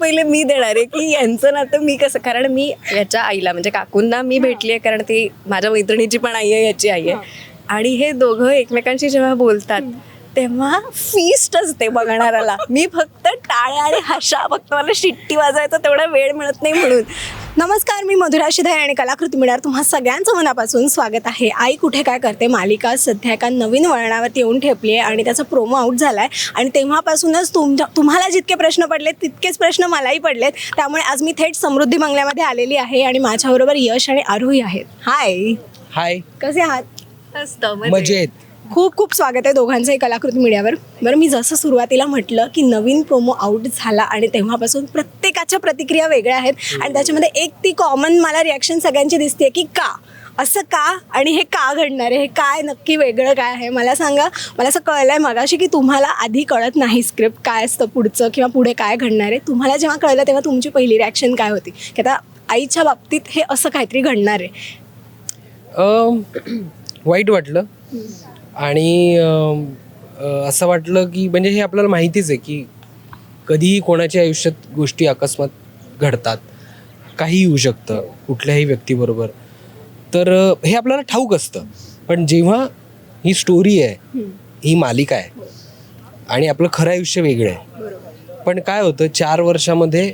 पहिले मी देणार आहे की यांचं नातं मी कसं कारण मी याच्या आईला म्हणजे काकूंना मी भेटली आहे कारण ती माझ्या मैत्रिणीची पण आई आहे याची आई आहे. आणि हे दोघं एकमेकांशी जेव्हा बोलतात तेव्हा फीस्ट असते बघणाऱ्याला. मी फक्त टाळ्या आणि हशा फक्त मला शिट्टी वाजवायचा तेवढा वेळ मिळत नाही म्हणून. नमस्कार मी मधुरा शिधाय आणि कलाकृती मिळणार तुम्हा सगळ्यांचं मनापासून स्वागत आहे. आई कुठे काय करते? मालिका सध्या एका नवीन वळणावरती येऊन ठेपली आहे आणि त्याचा प्रोमो आउट झाला आहे आणि तेव्हापासूनच तुमच्या तुम्हाला जितके प्रश्न पडलेत तितकेच प्रश्न मलाही पडलेत. त्यामुळे आज मी थेट समृद्धी बंगल्यामध्ये आलेली आहे आणि माझ्याबरोबर यश आणि आरोही आहेत. हाय हाय कसे आहात? मजेत. खूप खूप स्वागत आहे दोघांचंही कलाकृती मीडियावर. बरं मी जसं सुरुवातीला म्हटलं की नवीन प्रोमो आउट झाला आणि तेव्हापासून प्रत्येकाच्या प्रतिक्रिया वेगळ्या आहेत आणि त्याच्यामध्ये एक ती कॉमन मला रिॲक्शन सगळ्यांची दिसते की का? असं का? आणि हे का घडणार आहे? हे काय नक्की वेगळं काय आहे? मला सांगा. मला असं कळलं आहे मगाशी की तुम्हाला आधी कळत नाही स्क्रिप्ट काय असतं पुढचं किंवा पुढे काय घडणार आहे. तुम्हाला जेव्हा कळलं तेव्हा तुमची पहिली रिॲक्शन काय होती? की आता आईच्या बाबतीत हे असं काहीतरी घडणार आहे. वाईट वाटलं. आणि असं वाटलं की म्हणजे हे आपल्याला माहितीच आहे की कधीही कोणाच्या आयुष्यात गोष्टी अकस्मात घडतात. काही होऊ शकतं कुठल्याही व्यक्तीबरोबर. तर हे आपल्याला ठाऊक असतं. पण जेव्हा ही स्टोरी आहे ही मालिका आहे आणि आपलं खरं आयुष्य वेगळं आहे. पण काय होतं चार वर्षामध्ये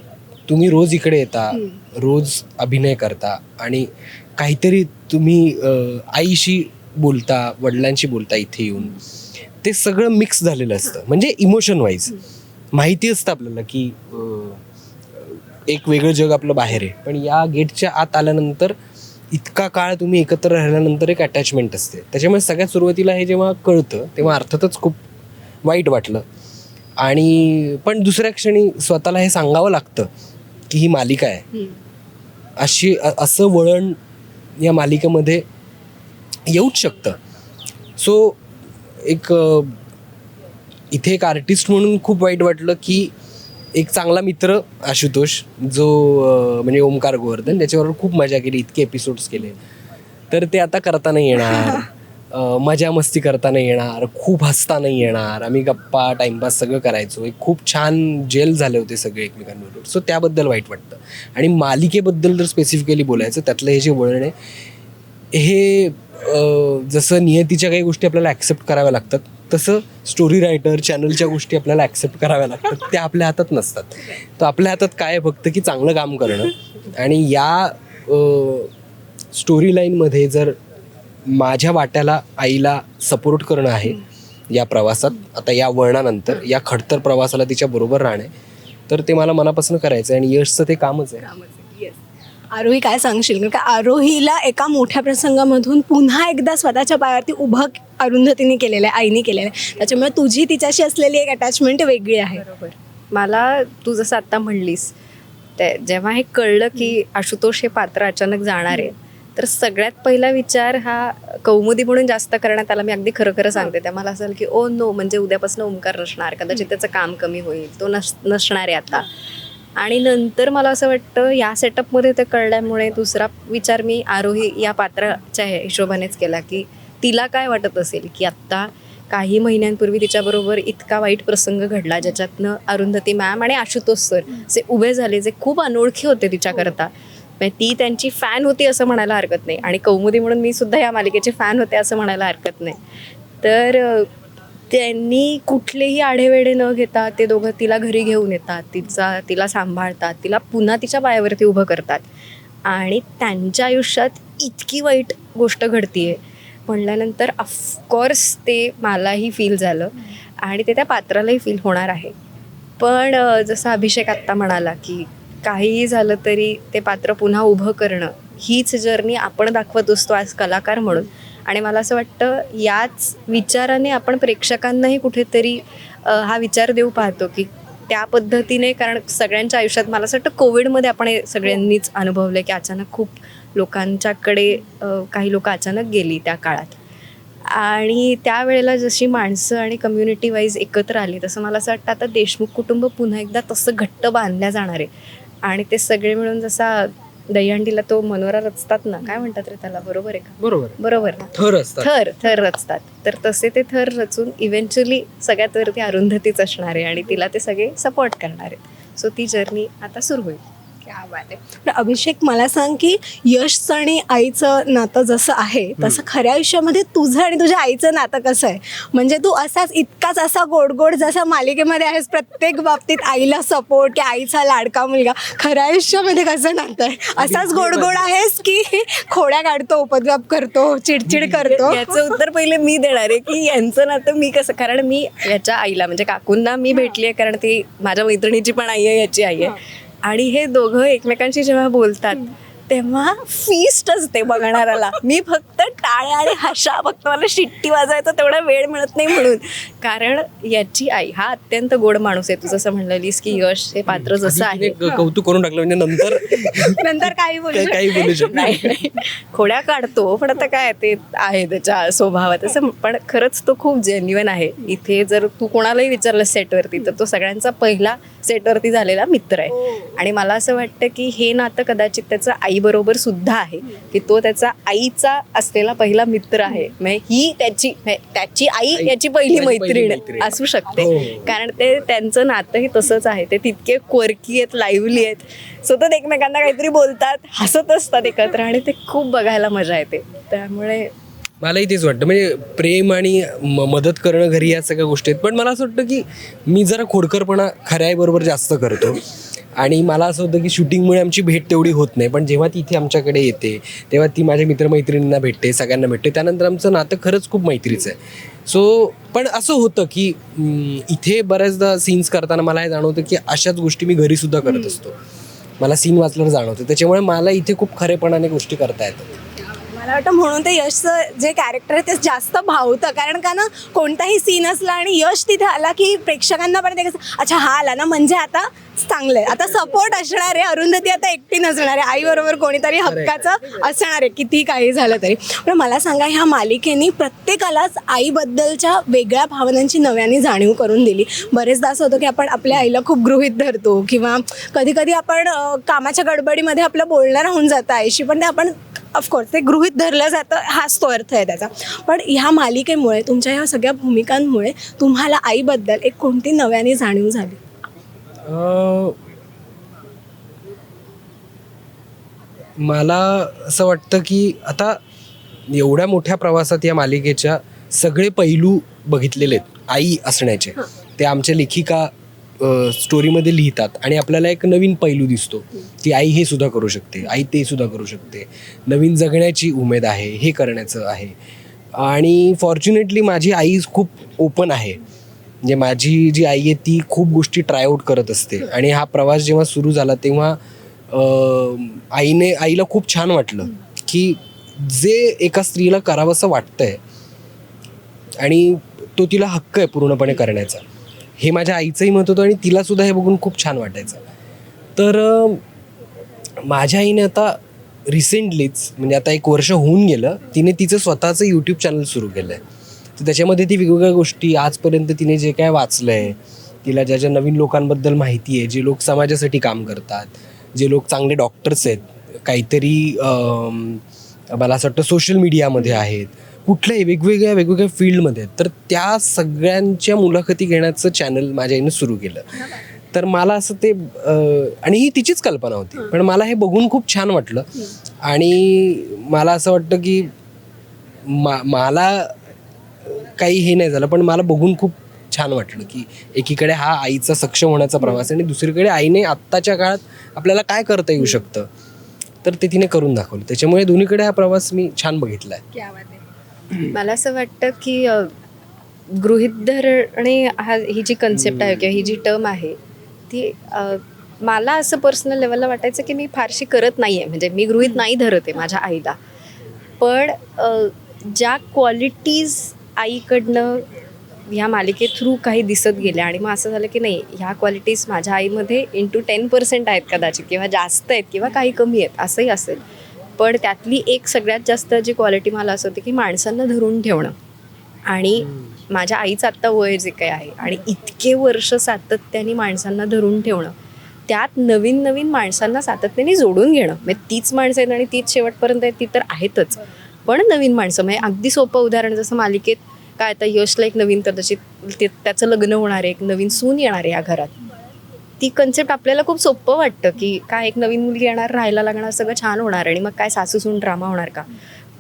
तुम्ही रोज इकडे येता रोज अभिनय करता आणि काहीतरी तुम्ही आईशी बोलता वडिलांशी बोलता इथे येऊन ते सगळं मिक्स झालेलं असतं. म्हणजे इमोशन वाईज माहिती असतं आपल्याला की एक वेगळं जग आपलं बाहेर आहे. पण या गेटच्या आत आल्यानंतर इतका काळ तुम्ही एकत्र राहिल्यानंतर एक अटॅचमेंट असते. त्याच्यामुळे सगळ्यात सुरुवातीला हे जेव्हा कळतं तेव्हा अर्थातच खूप वाईट वाटलं. आणि पण दुसऱ्या क्षणी स्वतःला हे सांगावं लागतं की ही मालिका आहे. अशी असं वळण या मालिकेमध्ये येऊच शकतं. सो एक इथे एक आर्टिस्ट म्हणून खूप वाईट वाटलं की एक चांगला मित्र आशुतोष जो म्हणजे ओमकार गोवर्धन त्याच्याबरोबर खूप मजा केली इतके एपिसोड्स केले. तर ते आता करता नाही येणार. मजा मस्ती करता नाही येणार खूप हसता नाही येणार. आम्ही गप्पा टाइमपास सगळं करायचो. एक खूप छान जेल झाले होते सगळे एकमेकांबरोबर. सो त्याबद्दल वाईट वाटतं. आणि मालिकेबद्दल जर स्पेसिफिकली बोलायचं त्यातलं हे जे वळण आहे हे जसं नियतीच्या काही गोष्टी आपल्याला ॲक्सेप्ट कराव्या लागतात तसं स्टोरी रायटर चॅनलच्या गोष्टी आपल्याला ॲक्सेप्ट कराव्या लागतात. त्या आपल्या हातात नसतात. तर आपल्या हातात काय आहे फक्त की चांगलं काम करणं. आणि या स्टोरी लाईनमध्ये जर माझ्या वाट्याला आईला सपोर्ट करणं आहे या प्रवासात आता या वळणानंतर या खडतर प्रवासाला तिच्या बरोबर राहणे तर ते मला मनापासून करायचं आहे आणि यशचं ते कामच आहे. आरोही काय सांगशील? कारण का आरोहीला एका मोठ्या प्रसंगामधून पुन्हा एकदा स्वतःच्या पायावरती उभं अरुंधतीने केलेलं आहे आईने केलेलं आहे. त्याच्यामुळे तुझी तिच्याशी असलेली एक अटॅचमेंट वेगळी आहे. बरोबर. मला तू जसं आत्ता म्हणलीस ते जेव्हा हे कळलं की आशुतोष हे पात्र अचानक जाणार आहे तर सगळ्यात पहिला विचार हा कौमुदी म्हणून जास्त करण्यात आला. मी अगदी खरं खरं सांगते. त्या मला असं की ओ नो म्हणजे उद्यापासून ओंकार नसणार. कदाचित त्याचं काम कमी होईल. तो नस नसणार आहे आता. आणि नंतर मला असं वाटतं या सेटअपमध्ये ते कळल्यामुळे दुसरा विचार मी आरोही या पात्राच्या हिशोबानेच केला की तिला काय वाटत असेल की आत्ता काही महिन्यांपूर्वी तिच्याबरोबर इतका वाईट प्रसंग घडला ज्याच्यातनं अरुंधती मॅम आणि आशुतोष सर जे उभे झाले जे खूप अनोळखी होते तिच्याकरता. म्हणजे ती त्यांची फॅन होती असं म्हणायला हरकत नाही. आणि कौमुदी म्हणून मी सुद्धा या मालिकेचे फॅन होते असं म्हणायला हरकत नाही. तर त्यांनी कुठलेही आढेवेढे न घेता ते दोघं तिला घरी घेऊन येतात तिचा तिला सांभाळतात तिला पुन्हा तिच्या पायावरती उभं करतात. आणि त्यांच्या आयुष्यात इतकी वाईट गोष्ट घडतीये. म्हणल्यानंतर ऑफकोर्स ते मलाही फील झालं आणि ते त्या पात्रालाही फील होणार आहे. पण जसं अभिषेक आत्ता म्हणाला की काहीही झालं तरी ते पात्र पुन्हा उभं करणं हीच जर्नी आपण दाखवत असतो आज कलाकार म्हणून. आणि मला असं वाटतं याच विचाराने आपण प्रेक्षकांनाही कुठेतरी हा विचार देऊ पाहतो की त्या पद्धतीने कारण सगळ्यांच्या आयुष्यात मला असं वाटतं कोविडमध्ये आपण हे सगळ्यांनीच अनुभवलं की अचानक खूप लोकांच्याकडे काही लोक अचानक गेली त्या काळात. आणि त्यावेळेला जशी माणसं आणि कम्युनिटी वाईज एकत्र आली तसं मला असं वाटतं आता देशमुख कुटुंब पुन्हा एकदा तसं घट्ट बांधल्या जाणार आहे. आणि ते सगळे मिळून जसा दहीहंडीला तो मनोरा रचतात ना काय म्हणतात रे त्याला? बरोबर आहे का? बरोबर बरोबर. ना थर असतात. थर थर रचतात. तर तसे ते थर रचून इव्हेंच्युअली सगळ्यात वरती अरुंधतीच असणार आहे आणि तिला ते सगळे सपोर्ट करणार आहेत सो ती जर्नी आता सुरू होईल. क्या बात आहे पण अभिषेक मला सांग की यशचं आणि आईचं नातं जसं आहे तसं खऱ्या आयुष्यामध्ये तुझं आणि तुझ्या आईचं नातं कसं आहे? म्हणजे तू असाच इतकाच असा गोड गोड जसा मालिकेमध्ये आहेस प्रत्येक बाबतीत आईला सपोर्ट की आईचा लाडका मुलगा खऱ्या आयुष्यामध्ये कसं नातं आहे? असाच गोड गोड आहेस की खोड्या काढतो उपद्व्याप करतो चिडचिड करतो? याचं उत्तर पहिले मी देणार आहे की यांचं नातं मी कसं कारण मी याच्या आईला म्हणजे काकूंना मी भेटली आहे कारण ती माझ्या मैत्रिणीची पण आई आहे याची आई आहे. आणि हे दोघं एकमेकांशी जेव्हा बोलतात तेव्हा फीस्ट असते बघणाऱ्याला. मी फक्त टाळ्या आणि हशा फक्त मला शिट्टी वाजवायचा तेवढा वेळ मिळत नाही म्हणून. कारण याची आई हा अत्यंत गोड माणूस आहे. तू जसं म्हणलेलीस की यश हे पात्र जसं आहे. कौतुक करून टाकलं म्हणजे नंतर नंतर काही बोलू काही बोलू शकतो नाही. खोड्या काढतो पण आता काय ते आहे त्याच्या स्वभावात. असं पण खरंच तो खूप जेन्युअन आहे. इथे जर तू कोणालाही विचारलं सेटवरती तर तो सगळ्यांचा पहिला सेटवरती झालेला मित्र आहे. आणि मला असं वाटतं की हे नातं कदाचित त्याचं आईबरोबर सुद्धा आहे की तो त्याचा आईचा असलेला पहिला मित्र आहे. म्हणजे ही त्याची म्हणजे त्याची आई याची पहिली मैत्रीण. असू शकते. हो. कारण ते त्यांचं नातंही तसंच आहे. ते तितके क्वर्की आहेत लाईव्हली आहेत. सतत एकमेकांना काहीतरी बोलतात हसत असतात एकत्र आणि ते खूप बघायला मजा येते. त्यामुळे मलाही तेच वाटतं. म्हणजे प्रेम आणि म- मदत करणं घरी या सगळ्या गोष्टी आहेत. पण मला असं वाटतं की मी जरा खोडकरपणा खऱ्या आईबरोबर जास्त करतो. आणि मला असं होतं की शूटिंगमुळे आमची भेट तेवढी होत नाही. पण जेव्हा ती इथे आमच्याकडे येते तेव्हा ती माझ्या मित्रमैत्रिणींना भेटते सगळ्यांना भेटते. त्यानंतर आमचं नातं खरंच खूप मैत्रीचं आहे. सो पण असं होतं की इथे बऱ्याचदा सीन्स करताना मला हे जाणवतं की अशाच गोष्टी मी घरीसुद्धा करत असतो. मला सीन वाचल्यावर जाणवतं. त्याच्यामुळे मला इथे खूप खरेपणाने गोष्टी करता येतात. मला वाटतं म्हणून ते यशचं जे कॅरेक्टर आहे ते जास्त भावतं. कारण का ना कोणताही सीन असला आणि यश तिथे आला की प्रेक्षकांना पण ते कसं अच्छा हा आला ना म्हणजे आता चांगलं आहे आता सपोर्ट असणार आहे. अरुंधती आता एकटी नसणार आहे. आईबरोबर कोणीतरी हक्काचं असणार आहे. किती काही झालं तरी. पण मला सांगा ह्या मालिकेने प्रत्येकालाच आईबद्दलच्या वेगळ्या भावनांची नव्याने जाणीव करून दिली. बरेचदा असं होतं की आपण आपल्या आईला खूप गृहित धरतो किंवा कधी कधी आपण कामाच्या गडबडीमध्ये आपलं बोलणं राहून जातं आईशी पण ते आपण ऑफकोर्स ते गृहित धरलं जातं हाच तो अर्थ आहे त्याचा. पण ह्या मालिकेमुळे तुमच्या ह्या सगळ्या भूमिकांमुळे तुम्हाला आईबद्दल एक कोणती नव्याने जाणीव झाली? मला असं वाटतं की आता एवढ्या मोठ्या प्रवासात या मालिकेच्या सगळे पैलू बघितलेले आहेत आई असण्याचे. ते आमच्या लेखिका स्टोरीमध्ये लिहितात. आणि आपल्याला एक नवीन पैलू दिसतो की आई हे सुद्धा करू शकते आई ते सुद्धा करू शकते. नवीन जगण्याची उमेद आहे हे करण्याचं आहे. आणि फॉर्च्युनेटली माझी आई खूप ओपन आहे. म्हणजे माझी जी आई आहे ती खूप गोष्टी ट्रायआउट करत असते. आणि हा प्रवास जेव्हा सुरू झाला तेव्हा आईने आईला खूप छान वाटलं की जे एका स्त्रीला करावंसं वाटतंय आणि तो तिला हक्क आहे पूर्णपणे करण्याचा. हे माझ्या आईचंही मत होतं आणि तिला सुद्धा हे बघून खूप छान वाटायचं. तर माझ्या आईने आता रिसेंटलीच म्हणजे आता एक वर्ष होऊन गेलं तिने तिचं स्वतःचं यूट्यूब चॅनल सुरू केलं आहे तर त्याच्यामध्ये ती वेगवेगळ्या गोष्टी आजपर्यंत तिने जे काय वाचलं आहे तिला ज्या ज्या नवीन लोकांबद्दल माहिती आहे जे लोक समाजासाठी काम करतात जे लोक चांगले डॉक्टर्स आहेत काहीतरी मला असं वाटतं सोशल मीडियामध्ये आहेत कुठल्याही वेगवेगळ्या वेगवेगळ्या फील्डमध्ये. आहेत तर त्या सगळ्यांच्या मुलाखती घेण्याचं चॅनल माझ्या आईने सुरू केलं. तर मला असं ते आणि ही तिचीच कल्पना होती. पण मला हे बघून खूप छान वाटलं. आणि मला असं वाटतं की मा मला काही हे नाही झालं पण मला बघून खूप छान वाटलं की एकीकडे हा आईचा सक्षम होण्याचा प्रवास आणि दुसरीकडे आईने आत्ताच्या काळात आपल्याला काय करता येऊ शकतं? तर ते तिने करून दाखवलं. त्याच्यामुळे दोन्हीकडे हा प्रवास मी छान बघितला आहे. मला असं वाटतं की गृहित धरणे हा ही जी कन्सेप्ट आहे किंवा ही जी टर्म आहे ती मला असं पर्सनल लेवलला वाटायचं की मी फारशी करत नाही आहे म्हणजे मी गृहित नाही धरत आहे माझ्या आईला. पण ज्या क्वालिटीज आईकडनं ह्या मालिके थ्रू काही दिसत गेल्या आणि मग असं झालं की नाही ह्या क्वालिटीज माझ्या आईमध्ये इंटू टेन पर्सेंट आहेत कदाचित किंवा जास्त आहेत किंवा काही कमी आहेत असंही असेल. पण त्यातली एक सगळ्यात जास्त जी क्वालिटी मला असं होती की माणसांना धरून ठेवणं. आणि माझ्या आईचं आत्ता वय जे काही आहे आणि इतके वर्ष सातत्याने माणसांना धरून ठेवणं. त्यात नवीन नवीन माणसांना सातत्याने जोडून घेणं. म्हणजे तीच माणसं आहेत आणि तीच शेवटपर्यंत आहेत ती तर आहेतच. पण नवीन माणसं म्हणजे अगदी सोपं उदाहरण जसं मालिकेत काय आता यशला एक नवीन कदाचित त्याचं लग्न होणार आहे एक नवीन सून येणार आहे या घरात. ती कन्सेप्ट आपल्याला खूप सोपं वाटतं की काय एक नवीन मुलगी येणार राहायला लागणार सगळं छान होणार आणि मग काय सासूसून ड्रामा होणार का?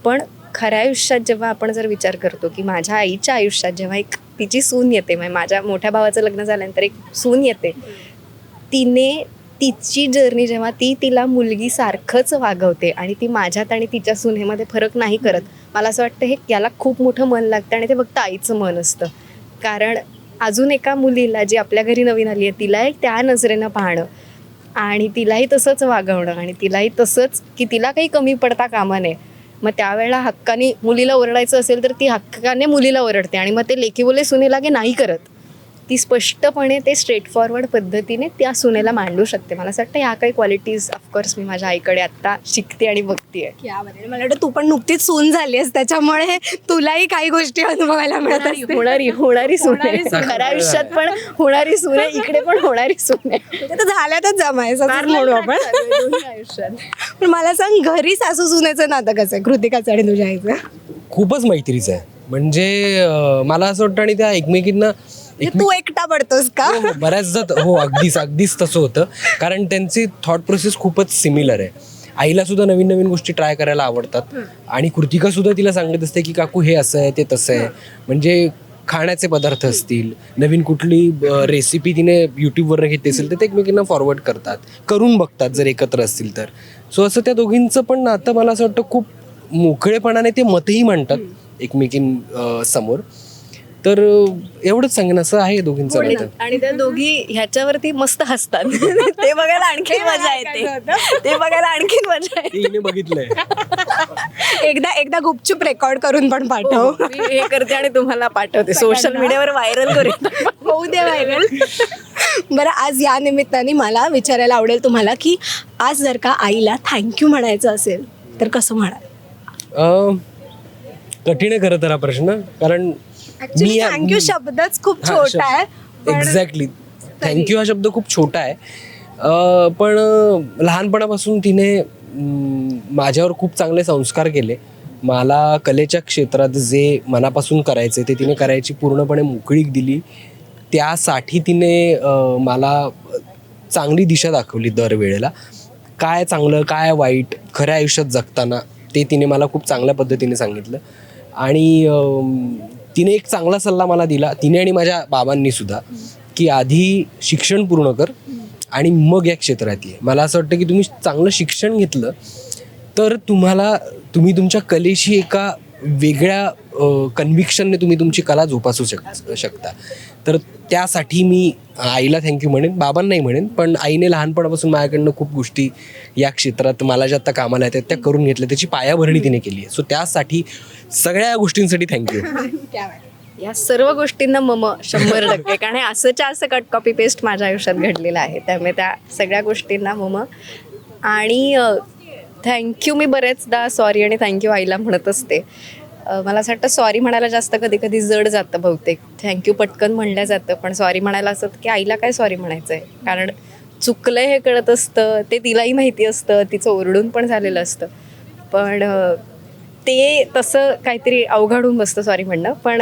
पण खऱ्या आयुष्यात जेव्हा आपण जर विचार करतो की माझ्या आईच्या आयुष्यात जेव्हा एक तिची सून येते म्हणजे माझ्या मोठ्या भावाचं लग्न झाल्यानंतर एक सून येते तिने तिची जर्नी जेव्हा ती तिला मुलगी सारखंच वागवते आणि ती माझ्यात आणि तिच्या सुनेमध्ये फरक नाही करत मला असं वाटतं हे याला खूप मोठं मन लागतं आणि ते फक्त आईचं मन असतं. कारण अजून एका मुलीला जी आपल्या घरी नवीन आली आहे तिलाही त्या नजरेनं पाहणं. आणि तिलाही तसंच वागवणं. आणि तिलाही तसंच की तिला काही कमी पडता कामा नये. मग त्यावेळेला हक्काने मुलीला ओरडायचं असेल तर ती हक्काने मुलीला ओरडते. आणि मग ते लेखी बोले सुनेला की नाही करत. ती स्पष्टपणे ते स्ट्रेट फॉरवर्ड पद्धतीने त्या सुनेला मांडू शकते. मला असं वाटतं ह्या काही क्वालिटीज ऑफकोर्स मी माझ्या आईकडे आत्ता शिकते आणि बघते. मला वाटतं तू पण नुकतीच सून झाली आहेस. त्याच्यामुळे तुलाही काही गोष्टी अनुभवायला मिळत होणारी. होणारी सून आहे. खऱ्या आयुष्यात पण होणारी सून आहे. इकडे पण होणारी सून आहे. तर झाल्यातच जमायचं म्हणू आपण. आयुष्यात. पण मला सांग घरी सासू सुनेचं नातं कसं आहे? कृतिकाचं आणि तुझ्या आईचं? खूपच मैत्रीचं आहे. म्हणजे मला असं वाटतं आणि त्या एकमेकींना म्हणजे तू एकटा पडतोस का? हो, हो, बऱ्याचदा हो अगदीच अगदीच तसं होतं. कारण त्यांची थॉट प्रोसेस खूपच सिमिलर आहे. आईला सुद्धा नवीन नवीन गोष्टी ट्राय करायला आवडतात. आणि कृतिका सुद्धा तिला सांगत असते की काकू हे असं आहे ते तसं आहे. म्हणजे खाण्याचे पदार्थ असतील नवीन कुठली रेसिपी तिने यूट्यूबवर घेतली असेल तर ते एकमेकींना फॉरवर्ड करतात. करून बघतात जर एकत्र असतील तर. सो असं त्या दोघींचं पण नातं मला असं वाटतं खूप मोकळेपणाने ते मतही मांडतात एकमेकीं समोर. तर एवढंच सांगेन असं आहे दोघींचं नातं आणि त्या दोघी ह्याच्यावरती मस्त हसतात. ते बघायला आणखी मजा येते. ते बघायला आणखी मजा येते. ते हिने बघितलंय. एकदा एकदा गुपचूप रेकॉर्ड करून पण पाठव. मी हे करते आणि तुम्हाला पाठवते. सोशल मीडियावर व्हायरल करेन. होऊ दे व्हायरल. बरं आज या निमित्ताने मला विचारायला आवडेल तुम्हाला की आज जर का आईला थँक्यू म्हणायचं असेल तर कसं म्हणाल? अं, कठीण आहे खरं तर हा प्रश्न. कारण ऍक्च्युली थँक्यू शब्दच खूप छोटा आहे पण एक्झॅक्टली थँक्यू हा शब्द खूप छोटा आहे. अं, पण अं, लहानपणापासून तिने अं, माझ्यावर खूप चांगले संस्कार केले. मला कलेच्या क्षेत्रात जे मनापासून करायचे ते तिने करायची पूर्णपणे मोकळीक दिली. त्यासाठी तिने अं, मला चांगली दिशा दाखवली दरवेळेला. काय चांगलं काय वाईट खऱ्या आयुष्यात जगताना ते तिने मला खूप चांगल्या पद्धतीने सांगितलं. आणि तिने एक चांगला सल्ला मला दिला. तिने आणि माझ्या बाबांनी सुद्धा की आधी शिक्षण पूर्ण कर आणि मग या क्षेत्रात ये. मला असं वाटतं की तुम्ही चांगलं शिक्षण घेतलं तर तुम्हाला तुम्ही तुमच्या कलेशी एका वेगळ्या कन्व्हिक्शनने तुम्ही तुमची कला जोपासू शक शकता. तर त्यासाठी मी आईला थँक्यू म्हणेन. बाबांनाही म्हणेन. पण आईने लहानपणापासून माझ्याकडनं खूप गोष्टी या क्षेत्रात मला ज्या आता कामाला येतात त्या करून घेतल्या. त्याची पायाभरणी तिने केली आहे. सो त्यासाठी सगळ्या गोष्टींसाठी थँक्यू या सर्व गोष्टींना मम शंभर टक्के. कारण हे असंच्या असं कट कॉपी पेस्ट माझ्या आयुष्यात घडलेलं आहे. त्यामुळे त्या सगळ्या गोष्टींना मम आणि थँक्यू मी बरेचदा सॉरी आणि थँक्यू आईला म्हणत असते. मला असं वाटतं सॉरी म्हणायला जास्त कधी कधी जड जातं बहुतेक. थँक्यू पटकन म्हणलं जातं पण सॉरी म्हणायला असं की आईला काय सॉरी म्हणायचं आहे कारण चुकलंय हे कळत असतं ते तिलाही माहिती असतं तिचं ओरडून पण झालेलं असतं. पण ते तसं काहीतरी अवघड होऊन बसतं सॉरी म्हणणं. पण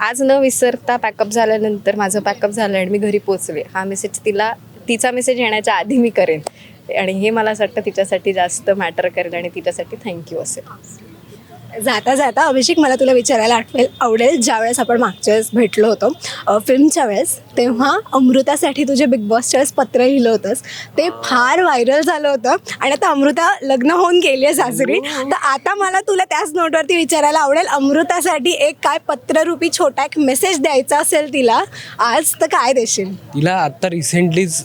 आज न विसरता पॅकअप झाल्यानंतर माझं पॅकअप झालं आणि मी घरी पोचले. हा मेसेज तिला तिचा मेसेज येण्याच्या आधी मी करेन. आणि हे मला असं वाटतं तिच्यासाठी जास्त मॅटर करेल आणि तिच्यासाठी थँक्यू असेल. जाता जाता अभिषेक मला तुला विचारायला आठवेल आवडेल. ज्यावेळेस आपण मागच्या वेळेस भेटलो होतो फिल्मच्या वेळेस तेव्हा अमृतासाठी तुझे बिग बॉसच्या वेळेस पत्र लिहिलं होतंस ते फार व्हायरल झालं होतं. आणि आता अमृता लग्न होऊन गेली आहे सासरी. तर आता मला तुला त्याच नोटवरती विचारायला आवडेल अमृतासाठी एक काय पत्ररूपी छोटा एक मेसेज द्यायचा असेल तिला आज तर काय देशील? तिला आत्ता रिसेंटलीच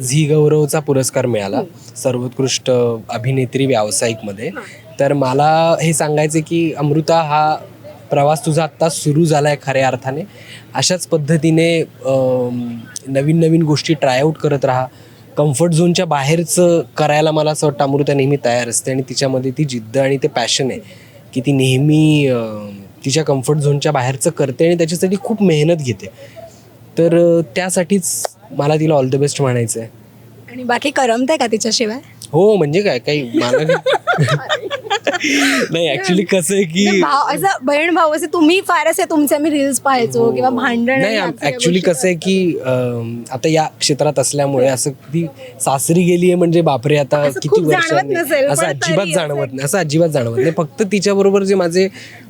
झी गौरवचा पुरस्कार मिळाला. सर्वोत्कृष्ट अभिनेत्री व्यावसायिकमध्ये. तर मला हे सांगायचं की अमृता हा प्रवास तुझा आत्ता सुरू झाला आहे खऱ्या अर्थाने. अशाच पद्धतीने नवीन नवीन गोष्टी ट्रायआउट करत राहा. कम्फर्ट झोनच्या बाहेरचं करायला मला असं वाटतं अमृता नेहमी तयार असते आणि तिच्यामध्ये ती जिद्द आणि ते पॅशन आहे की ती नेहमी तिच्या कम्फर्ट झोनच्या बाहेरचं करते आणि त्याच्यासाठी खूप मेहनत घेते. तर त्यासाठीच मला तिला ऑल द बेस्ट म्हणायचं आहे आणि बाकी करमतंय का तिच्याशिवाय? हो म्हणजे काय? काही मला नाही ऍक्च्युली कसं आहे की भाव असं बहीण भाऊ असे तुम्ही फार असे तुमचे मी रील्स पाहायचो किंवा भांडण नाही ऍक्च्युली कसं आहे की अं, आता या क्षेत्रात असल्यामुळे असं ती सासरी गेली आहे म्हणजे बापरे आता असं किती खूप जाणवत वर्षांनी नसेल, असं पण अजिबात तरी जाणवत नाही असं अजिबात जाणवत नाही. फक्त तिच्याबरोबर जे माझे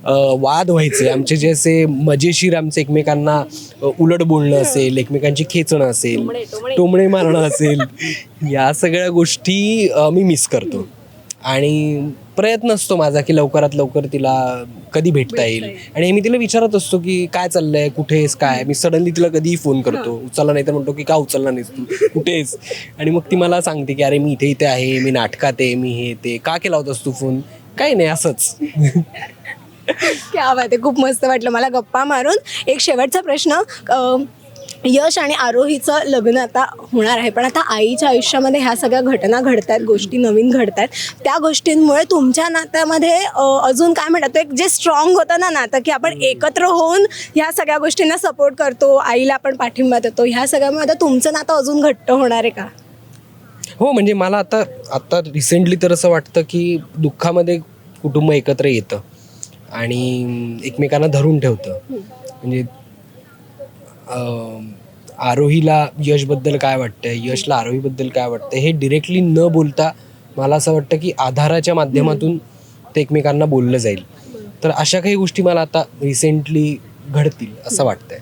अं, वाद व्हायचे आमचे जे असे मजेशीर आमचे एकमेकांना अं, उलट बोलणं असेल एकमेकांची खेचणं असेल टोमणे, टोमणे. टोमणे मारणं असेल या सगळ्या गोष्टी अं, मी मिस करतो. आणि प्रयत्न असतो माझा की लवकरात लवकर तिला कधी भेटता येईल. आणि मी तिला विचारत असतो की काय चाललंय कुठे आहेस काय? मी सडनली तिला कधीही फोन करतो. उचलला नाही तर म्हणतो की का उचलला नाहीस तू? कुठे आहेस? आणि मग ती मला सांगते की अरे मी इथे इथे आहे मी नाटकात आहे मी हे ते. का केला होतास तू फोन काही नाही असंच. क्या बात आहे. खूप मस्त वाटलं मला गप्पा मारून. एक शेवटचा प्रश्न यश आणि आरोहीचं लग्न आता होणार आहे. पण आता आईच्या आयुष्यामध्ये ह्या सगळ्या घटना घडत आहेत गोष्टी नवीन घडत आहेत त्या गोष्टींमुळे तुमच्या नात्यामध्ये अजून काय म्हणतात एक जे स्ट्रॉंग होतं ना नातं की आपण एकत्र होऊन ह्या सगळ्या गोष्टींना सपोर्ट करतो आईला आपण पाठिंबा देतो ह्या सगळ्यामुळे आता तुमचं नातं अजून घट्ट होणार आहे का? हो म्हणजे मला आता आता रिसेंटली तर असं वाटतं की दुःखामध्ये कुटुंब एकत्र येतं आणि एकमेकांना धरून ठेवतं. म्हणजे आरोहीला यशबद्दल काय वाटतं यशला आरोहीबद्दल काय वाटतं हे डिरेक्टली न बोलता मला असं वाटतं की आधाराच्या माध्यमातून ते एकमेकांना बोललं जाईल. तर अशा काही गोष्टी मला आता रिसेंटली घडतील असं वाटतंय.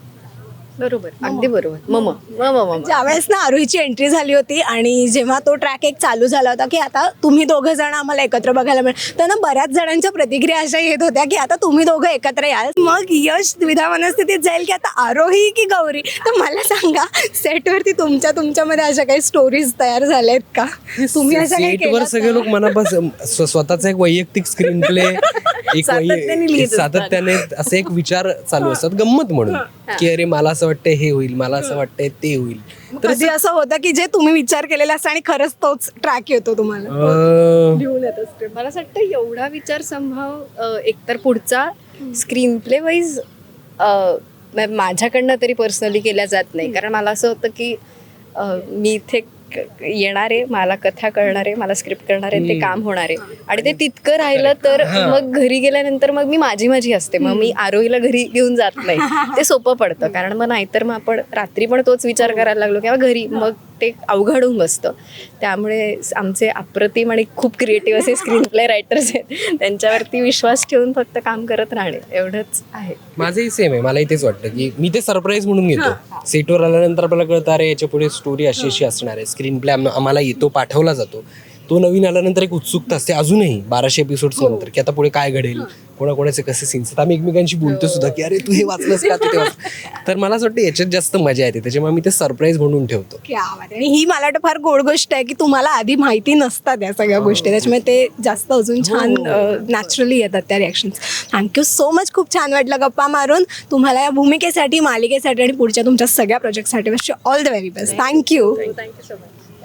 बरोबर. अगदी बरोबर. मम. मम. मम ज्यावेळेस ना आरोहीची एंट्री झाली होती आणि जेव्हा तो ट्रॅक एक चालू झाला होता की आता तुम्ही दोघं जण आम्हाला एकत्र बघायला मिळेल तर ना बऱ्याच जणांच्या प्रतिक्रिया अशा येत होत्या की आता तुम्ही दोघं एकत्र याल. मग यश द्विधा मनस्थितीत जाईल की आता आरोही की गौरी? तर मला सांगा सेटवरती तुमच्या तुमच्यामध्ये अशा काही स्टोरीज तयार झाल्या आहेत का तुम्ही अशा काही सेटवर सगळे? लोक मनापास स्व- स्वतःचा एक वैयक्तिक स्क्रीन प्ले एक सातत्याने वै- लिहित असतात. सातत्याने असे एक विचार चालू असतात गंमत म्हणून. की अरे मला असं वाटतंय हे होईल मला असं वाटतंय ते होईल. तर कधी असं होतं की जे तुम्ही विचार केलेला असतं आणि खरंच तोच ट्रॅक येतो तुम्हाला? अं, घेऊन येत असते. मला असं वाटतं एवढा विचार संभाव अ, एकतर पुढचा स्क्रीन प्ले वाईज माझ्याकडनं तरी पर्सनली केल्या जात नाही. कारण मला असं होतं की अ, मी इथे येणारे मला कथा कळणारे मला स्क्रिप्ट करणारे ते काम होणारे. आणि ते तितकं राहिलं तर मग घरी गेल्यानंतर मग मी माझी माझी असते. मग मी आरोहीला घरी घेऊन जात नाही. ते सोपं पडतं. कारण मग नाहीतर मग आपण रात्री पण तोच विचार करायला लागलो किंवा घरी मग ते अवघड होऊन बसतं. त्यामुळे आमचे अप्रतिम आणि खूप क्रिएटिव्ह असे स्क्रीन प्ले रायटर्स आहेत. त्यांच्यावरती विश्वास ठेवून फक्त काम करत राहणे एवढंच आहे. माझंही सेम आहे. मलाही तेच वाटतं की मी ते सरप्राईज म्हणून घेतो. सेटवर आल्यानंतर आपल्याला कळतं अरे याच्यापुढे स्टोरी अशी अशी असणार आहे. स्क्रीन प्ले आम्हाला येतो पाठवला जातो. तो नवीन आल्यानंतर एक उत्सुकता असते. अजूनही बाराशे एपिसोड्स नंतर की आता पुढे काय घडेल? कोणाकोणाचे कसे सीन्स आहेत? आम्ही एकमेकांशी बोलतो सुद्धा की अरे तू हे वाचलंस का? तू ते वाच तर मला असं वाटतं याच्यात जास्त मजा येते. त्याच्यामुळे मी ते सरप्राईज म्हणून ठेवतो. क्या बात आहे. आणि ही मला वाटतं फार गोड गोष्ट आहे की तुम्हाला आधी माहिती नसतात या सगळ्या गोष्टी. त्याच्यामुळे ते जास्त अजून छान नॅचरली येतात त्या रिॲक्शन्स थँक्यू सो मच खूप छान वाटलं गप्पा मारून. तुम्हाला या भूमिकेसाठी मालिकेसाठी आणि पुढच्या तुमच्या सगळ्या प्रोजेक्टसाठी wish all the very best thank you thank you so much